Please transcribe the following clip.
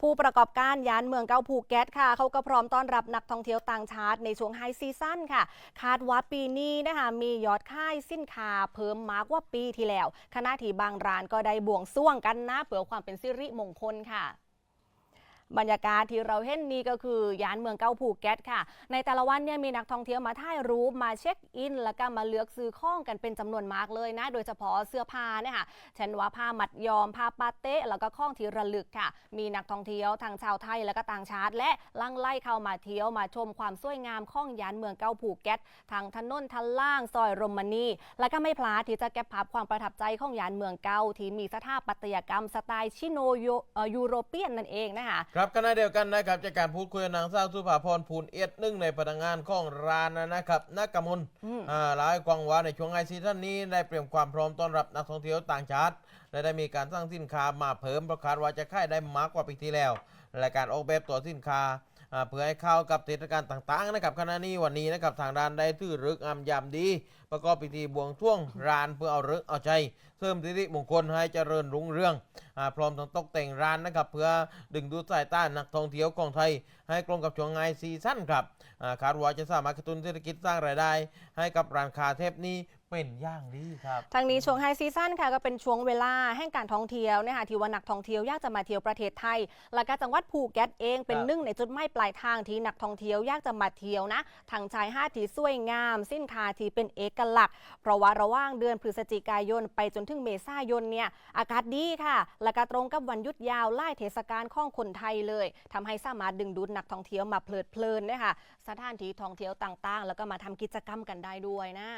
ผู้ประกอบการยานเมืองเกาภูเก็ตค่ะเขาก็พร้อมต้อนรับนักท่องเที่ยวต่างชาติในช่วงไฮซีซั่นค่ะ คาดว่าปีนี้นะคะมียอดค่ายสินค้าเพิ่มมากกว่าปีที่แล้วขณะที่บางร้านก็ได้บวงส่วงกันนะเผื่อความเป็นสิริมงคลค่ะ บรรยากาศที่เราเห็นนี่ก็คือยานเมืองเกาภูเก็ตค่ะ ในแต่ละวันเนี่ยมีนักท่องเที่ยวมาถ่ายรูปมาเช็คอิน แล้วก็มาเลือกซื้อข้องกันเป็นจำนวนมากเลยนะ โดยเฉพาะเสื้อผ้าเนี่ยค่ะเช่นว่าผ้ามัดยอมผ้าปาเต้แล้วก็ข้องที่ระลึกค่ะ มีนักท่องเที่ยวทั้งชาวไทยแล้วก็ต่างชาติ และลังไล่เข้ามาเที่ยวมาชมความสวยงามข้องยานเมืองเกาภูเก็ตทางถนนทันล่างซอยรมณีแล้วก็ไม่พลาดที่จะเก็บภาพความประทับใจของยานเมืองเกาที่มีสถาปัตยกรรมสไตล์ชิโนโยยูโรเปียนนั่นเองนะคะครับขณะเดียวกันนะครับจากการพูดคุยกับนางสาวสุภาพรภูลเอียดหนึ่งในพนักงานของร้านนะครับนักกมลอืมอ่าหลายกวางว่าในช่วงไอซีซั่นนี้ได้เตรียมความพร้อมต้อนรับนักท่องเที่ยวต่างชาติและได้มีการสร้างสินค้ามาเพิ่มประคาดว่าจะขายได้มากกว่าปีที่แล้ว และการออกแบบตัวสินค้าอ่า เพื่อให้เข้ากับเทศกาลต่างๆนะครับขณะนี้วันนี้นะครับทางด้านได้ถือรึกษ์อำยามดี ประกอบพิธีบวงช่วงร้านเพื่อเอารึกเอาใจเสริมสิริมงคลให้เจริญรุ่งเรืองอพร้อมทั้งตกแต่งร้านนะครับเพื่อดึงดูดสายตานักท่องเที่ยวของไทย ให้ตรงกับช่วงไงซีซั่นครับคาดว่าจะสามารถกระตุ้นเศรษฐกิจสร้างรายได้ ให้กับร้านค้าเทปนี้ เป็นอย่างดีครับทางนี้ช่วงไฮซีซั่นค่ะก็เป็นช่วงเวลาแห่งการท่องเที่ยวนะคะที่ว่านักท่องเที่ยวอยากจะมาเที่ยวประเทศไทย และก็จังหวัดภูเก็ตเองเป็นครับหนึ่งในจุดหมายปลายทางที่นักท่องเที่ยวอยากจะมาเที่ยวนะทางชายหาดที่สวยงาม สินค้าที่เป็นเอกลักษณ์ เพราะว่าระหว่างเดือนพฤศจิกายนไปจนถึงเมษายนเนี่ยอากาศดีค่ะ และก็ตรงกับวันหยุดยาวไล่เทศกาลของคนไทยเลยทำให้สามารถดึงดูดนักท่องเที่ยวมาเพลิดเพลินนะคะสถานที่ท่องเที่ยวต่างๆ แล้วก็มาทำกิจกรรมกันได้ด้วยนะ